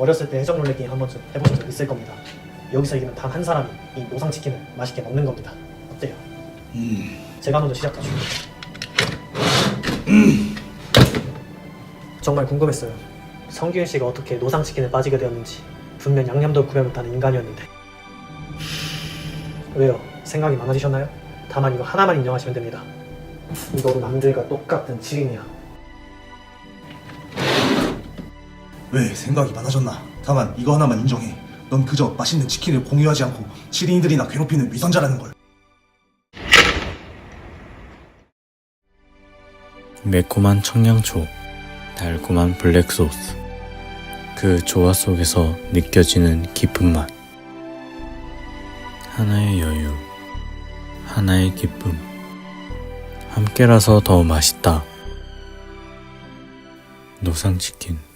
어렸을 때 해적 롤레 게임 한 번쯤 해보신 적 있을 겁니다. 여기서 이기는 단한 사람이 이 노상 치킨을 맛있게 먹는 겁니다. 어때요? 제가 먼저 시작하죠. 정말 궁금했어요. 성기훈 씨가 어떻게 노상 치킨에 빠지게 되었는지 분명 양념도 구별 못하는 인간이었는데 왜요? 생각이 많아지셨나요? 다만 이거 하나만 인정하시면 됩니다. 이거 남들과 똑같은 지린이야. 왜 생각이 많아졌나? 다만 이거 하나만 인정해. 넌 그저 맛있는 치킨을 공유하지 않고 지린이들이나 괴롭히는 위선자라는 걸. 매콤한 청양초, 달콤한 블랙소스. 그 조화 속에서 느껴지는 깊은 맛. 하나의 여유, 하나의 기쁨. 함께라서 더 맛있다. 노상치킨.